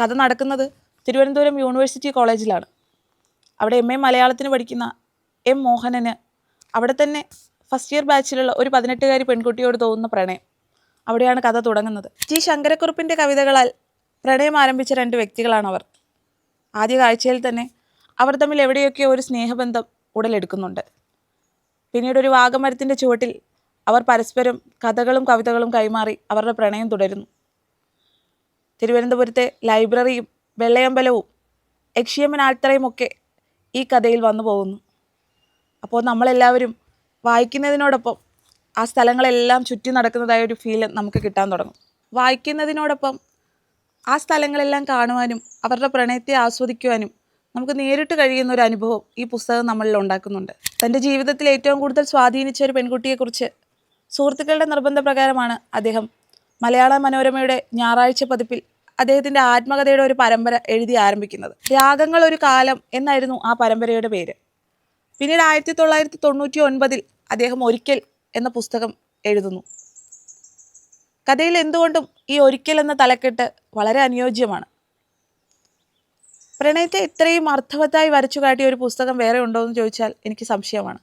കഥ നടക്കുന്നത് തിരുവനന്തപുരം യൂണിവേഴ്സിറ്റി കോളേജിലാണ്. അവിടെ എം എ മലയാളത്തിന് പഠിക്കുന്ന എം മോഹനന് അവിടെ തന്നെ ഫസ്റ്റ് ഇയർ ബാച്ചിലുള്ള ഒരു പതിനെട്ടുകാരി പെൺകുട്ടിയോട് തോന്നുന്ന പ്രണയം. അവിടെയാണ് കഥ തുടങ്ങുന്നത്. ടി ശങ്കരക്കുറുപ്പിന്റെ കവിതകളാൽ പ്രണയം ആരംഭിച്ച രണ്ട് വ്യക്തികളാണ് അവർ. ആദ്യ കാഴ്ചയിൽ തന്നെ അവർ തമ്മിൽ എവിടെയൊക്കെയോ ഒരു സ്നേഹബന്ധം ഉടലെടുക്കുന്നുണ്ട്. പിന്നീട് ഒരു വാഗമരത്തിന്റെ ചുവട്ടിൽ അവർ പരസ്പരം കഥകളും കവിതകളും കൈമാറി അവരുടെ പ്രണയം തുടരുന്നു. തിരുവനന്തപുരത്തെ ലൈബ്രറിയും വെള്ളയമ്പലവും യക്ഷിയമ്മൻ ഒക്കെ ഈ കഥയിൽ വന്നു പോകുന്നു. അപ്പോൾ നമ്മളെല്ലാവരും വായിക്കുന്നതിനോടൊപ്പം ആ സ്ഥലങ്ങളെല്ലാം ചുറ്റി നടക്കുന്നതായ ഒരു ഫീൽ നമുക്ക് കിട്ടാൻ തുടങ്ങും. വായിക്കുന്നതിനോടൊപ്പം ആ സ്ഥലങ്ങളെല്ലാം കാണുവാനും അവരുടെ പ്രണയത്തെ ആസ്വദിക്കുവാനും നമുക്ക് നേരിട്ട് കഴിയുന്ന ഒരു അനുഭവം ഈ പുസ്തകം നമ്മളിൽ ഉണ്ടാക്കുന്നുണ്ട്. തന്റെ ജീവിതത്തിൽ ഏറ്റവും കൂടുതൽ സ്വാധീനിച്ച ഒരു പെൺകുട്ടിയെക്കുറിച്ച് സുഹൃത്തുക്കളുടെ നിർബന്ധപ്രകാരമാണ് അദ്ദേഹം മലയാള മനോരമയുടെ ഞായറാഴ്ച പതിപ്പിൽ അദ്ദേഹത്തിന്റെ ആത്മകഥയുടെ ഒരു പരമ്പര എഴുതി ആരംഭിക്കുന്നത്. രാഗങ്ങൾ ഒരു കാലം എന്നായിരുന്നു ആ പരമ്പരയുടെ പേര്. പിന്നീട് ആയിരത്തി തൊള്ളായിരത്തി തൊണ്ണൂറ്റി ഒൻപതിൽ അദ്ദേഹം ഒരിക്കൽ എന്ന പുസ്തകം എഴുതുന്നു. കഥയിൽ എന്തുകൊണ്ടും ഈ ഒരിക്കൽ എന്ന തലക്കെട്ട് വളരെ അനുയോജ്യമാണ്. പ്രണയത്തെ ഇത്രയും അർത്ഥവത്തായി വരച്ചു കാട്ടിയ ഒരു പുസ്തകം വേറെ ഉണ്ടോ എന്ന് ചോദിച്ചാൽ എനിക്ക് സംശയമാണ്.